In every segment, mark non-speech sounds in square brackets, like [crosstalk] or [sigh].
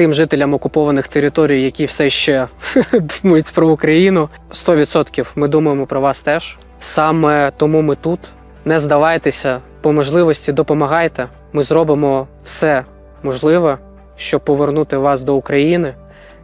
тим жителям окупованих територій, які все ще [laughs] думають про Україну. 100% ми думаємо про вас теж. Саме тому ми тут. Не здавайтеся, по можливості допомагайте. Ми зробимо все можливе, щоб повернути вас до України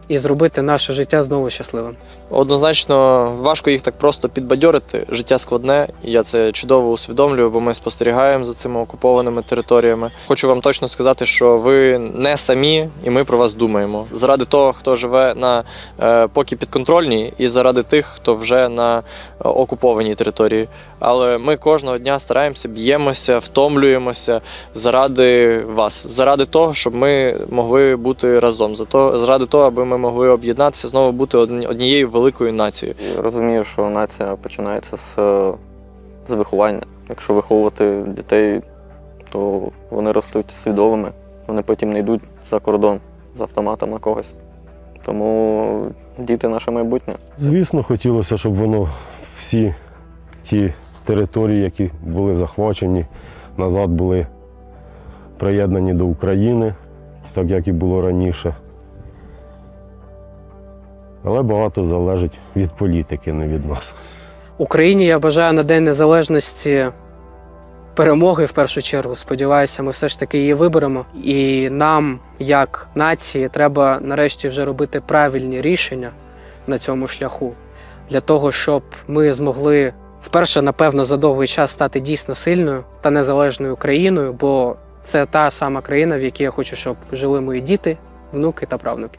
і зробити наше життя знову щасливим. Однозначно важко їх так просто підбадьорити. Життя складне, і я це чудово усвідомлюю, бо ми спостерігаємо за цими окупованими територіями. Хочу вам точно сказати, що ви не самі, і ми про вас думаємо. Заради того, хто живе на е, поки підконтрольній, і заради тих, хто вже на е, окупованій території. Але ми кожного дня стараємося, б'ємося, втомлюємося заради вас, заради того, щоб ми могли бути разом, за то, заради того, аби ми могли об'єднатися, знову бути однією великою нацією. І розумію, що нація починається з, е, з виховання. Якщо виховувати дітей, то вони ростуть свідомими, вони потім не йдуть за кордон з автоматом на когось. Тому діти наше майбутнє. Звісно, хотілося, щоб воно всі ті території, які були захвачені, назад були приєднані до України, так як і було раніше. Але багато залежить від політики, не від нас. Україні я бажаю на День Незалежності перемоги в першу чергу. Сподіваюся, ми все ж таки її виберемо. І нам, як нації, треба нарешті вже робити правильні рішення на цьому шляху для того, щоб ми змогли вперше, напевно, за довгий час стати дійсно сильною та незалежною країною, бо це та сама країна, в якій я хочу, щоб жили мої діти, внуки та правнуки.